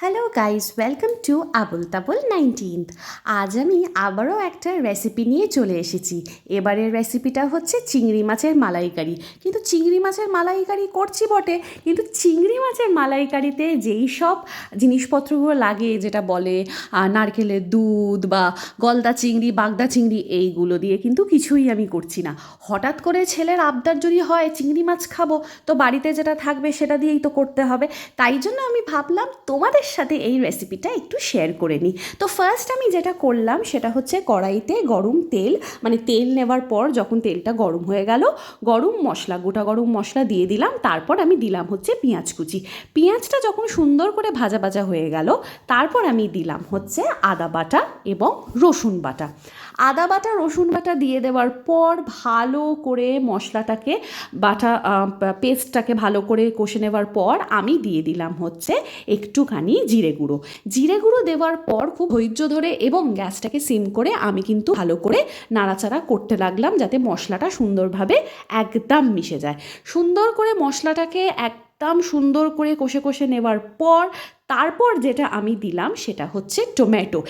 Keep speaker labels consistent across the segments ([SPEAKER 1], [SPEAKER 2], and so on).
[SPEAKER 1] Hello guys welcome to Abol Tabol nineteenth আজ আমি আবারও একটা রেসিপি নিয়ে চলে এসেছি। এবারের রেসিপিটা হচ্ছে চিংড়ি মাছের মালাইকারি। কিন্তু চিংড়ি মাছের মালাইকারি করছি বটে, কিন্তু চিংড়ি মাছের মালাইকারিতে যেই সব জিনিসপত্রগুলো লাগে, যেটা বলে নারকেলের দুধ বা গলদা চিংড়ি, বাগদা চিংড়ি, এইগুলো দিয়ে কিন্তু কিছুই আমি করছি না। হঠাৎ করে ছেলের আবদার যদি হয়, চিংড়ি মাছ খাব, তো বাড়িতে যেটা থাকবে সেটা দিয়েই তো করতে হবে। তাই জন্য আমি ভাবলাম, তোমাদের সাথে এই রেসিপিটা একটু শেয়ার করে নিই। তো ফার্স্ট আমি যেটা করলাম সেটা হচ্ছে কড়াইতে গরম তেল মানে তেল নেওয়ার পর যখন তেলটা গরম হয়ে গেল, গরম মশলা, গোটা গরম মশলা দিয়ে দিলাম, তারপর আমি দিলাম হচ্ছে পেঁয়াজ কুচি। পেঁয়াজটা যখন সুন্দর করে ভাজা ভাজা হয়ে গেল, তারপর আমি দিলাম হচ্ছে আদা বাটা এবং রসুন বাটা। আদা বাটা, রসুন বাটা দিয়ে দেওয়ার পর ভালো করে মশলাটাকে, বাটা পেস্টটাকে ভালো করে কষে নেওয়ার পর আমি দিয়ে দিলাম হচ্ছে একটুখানি জিরে গুঁড়ো। জিরে গুঁড়ো দেওয়ার পর খুব ধৈর্য ধরে এবং গ্যাসটাকে সিম করে আমি কিন্তু ভালো করে নাড়াচাড়া করতে লাগলাম যাতে মশলাটা সুন্দরভাবে একদম মিশে যায়। সুন্দর করে মশলাটাকে একদম সুন্দর করে কষে কষে নেওয়ার পর তারপর যেটা আমি দিলাম সেটা হচ্ছে টমেটো।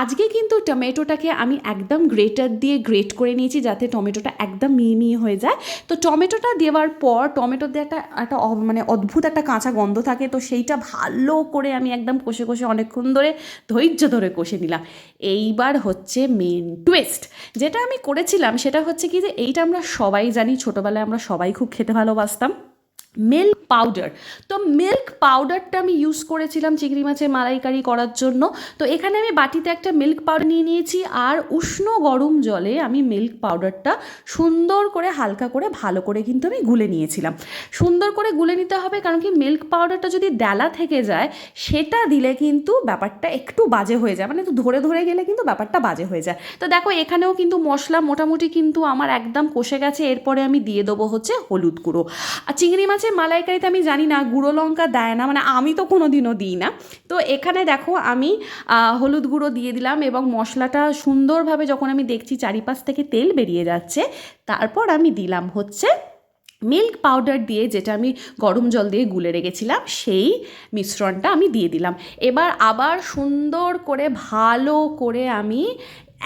[SPEAKER 1] আজকে কিন্তু টমেটোটাকে আমি একদম গ্রেটার দিয়ে গ্রেট করে নিয়েছি যাতে টমেটোটা একদম মিহি হয়ে যায়। তো টমেটোটা দেওয়ার পর টমেটোতে একটা একটা মানে অদ্ভুত একটা কাঁচা গন্ধ থাকে তো সেইটা ভালো করে আমি একদম কষে কষে অনেকক্ষণ ধরে ধৈর্য ধরে কষে নিলাম। এইবার হচ্ছে মেন টুয়েস্ট যেটা আমি করেছিলাম সেটা হচ্ছে কি যে এইটা আমরা সবাই জানি, ছোটোবেলায় আমরা সবাই খুব খেতে ভালোবাসতাম। Milk powder. তো মিল্ক পাউডারটা আমি ইউজ করেছিলাম চিংড়ি মাছের মালাইকারি করার জন্য। তো এখানে আমি বাটিতে একটা মিল্ক পাউডার নিয়ে নিয়েছি আর উষ্ণ গরম জলে আমি মিল্ক পাউডারটা সুন্দর করে হালকা করে ভালো করে কিন্তু আমি গুলে নিয়েছিলাম। সুন্দর করে গুলে নিতে হবে কারণ কি মিল্ক পাউডারটা যদি ডেলা থেকে যায়, সেটা দিলে কিন্তু ব্যাপারটা একটু বাজে হয়ে যায়। মানে একটু ধরে ধরে গেলে কিন্তু ব্যাপারটা বাজে হয়ে যায়। তো দেখো এখানেও কিন্তু মশলা মোটামুটি কিন্তু আমার একদম কষে গেছে। এরপরে আমি দিয়ে দেবো হচ্ছে হলুদ গুঁড়ো। আর চিংড়ি মাছের মালাইকারিতে আমি জানি না, গুঁড়ো লঙ্কা দেয় না মানে আমি তো কোনো দিনও দিই না। তো এখানে দেখো আমি হলুদ গুঁড়ো দিয়ে দিলাম এবং মশলাটা সুন্দরভাবে যখন আমি দেখছি চারিপাশ থেকে তেল বেরিয়ে যাচ্ছে, তারপর আমি দিলাম হচ্ছে মিল্ক পাউডার দিয়ে যেটা আমি গরম জল দিয়ে গুলে রেখেছিলাম, সেই মিশ্রণটা আমি দিয়ে দিলাম। এবার আবার সুন্দর করে ভালো করে আমি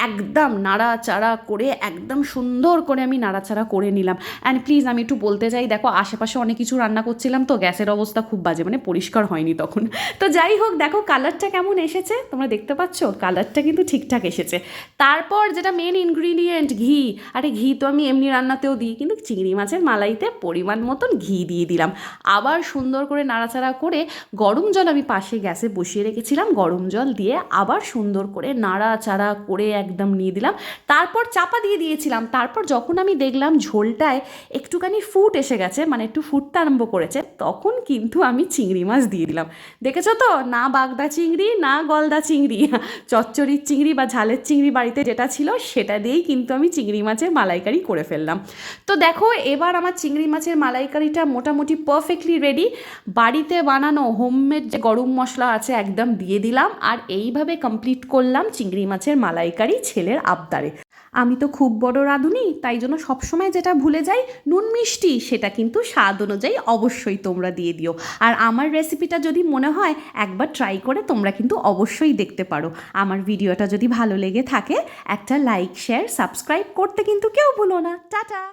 [SPEAKER 1] একদম নাড়াচাড়া করে, একদম সুন্দর করে আমি নাড়াচাড়া করে নিলাম। অ্যান্ড প্লিজ আমি একটু বলতে চাই, দেখো আশেপাশে অনেক কিছু রান্না করছিলাম তো গ্যাসের অবস্থা খুব বাজে মানে পরিষ্কার হয়নি তখন। তো যাই হোক, দেখো কালারটা কেমন এসেছে? তোমরা দেখতে পাচ্ছ? কালারটা কিন্তু ঠিকঠাক এসেছে। তারপর যেটা মেন ইনগ্রিডিয়েন্ট ঘি। আরে ঘি তো আমি এমনি রান্নাতেও দিই, কিন্তু চিংড়ি মাছের মালাইতে পরিমাণ মতন ঘি দিয়ে দিলাম। আবার সুন্দর করে নাড়াচাড়া করে গরম জল আমি পাশে গ্যাসে বসিয়ে রেখেছিলাম। গরম জল দিয়ে আবার সুন্দর করে নাড়াচাড়া করে একদম নিয়ে দিলাম। তারপর চাপা দিয়ে দিয়েছিলাম। তারপর যখন আমি দেখলাম ঝোলটায় একটুখানি ফুট এসে গেছে মানে একটু ফুটতে আরম্ভ করেছে, তখন কিন্তু আমি চিংড়ি মাছ দিয়ে দিলাম। দেখেছ তো? না বাগদা চিংড়ি, না গলদা চিংড়ি, চচ্চড়ির চিংড়ি বা ঝালের চিংড়ি বাড়িতে যেটা ছিল, সেটা দিয়েই কিন্তু আমি চিংড়ি মাছের মালাইকারি করে ফেললাম। তো দেখো, এবার আমার চিংড়ি মাছের মালাইকারিটা মোটামুটি পারফেক্টলি রেডি বাড়িতে বানানো হোমমেড যে গরম মশলা আছে, একদম দিয়ে দিলাম। আর এইভাবে কমপ্লিট করলাম চিংড়ি মাছের মালাইকারি। ছেলের আবদারে। আমি তো খুব বড় রাঁধুনি, তাই জন্য সবসময় যেটা ভুলে যাই, নুন মিষ্টি, সেটা কিন্তু স্বাদ অনুযায়ী অবশ্যই তোমরা দিয়ে দিও। আর আমার রেসিপিটা যদি মনে হয়, একবার ট্রাই করে তোমরা কিন্তু অবশ্যই দেখতে পারো। আমার ভিডিওটা যদি ভালো লেগে থাকে, একটা লাইক, শেয়ার, সাবস্ক্রাইব করতে কিন্তু কেউ ভুলো না। টাটা!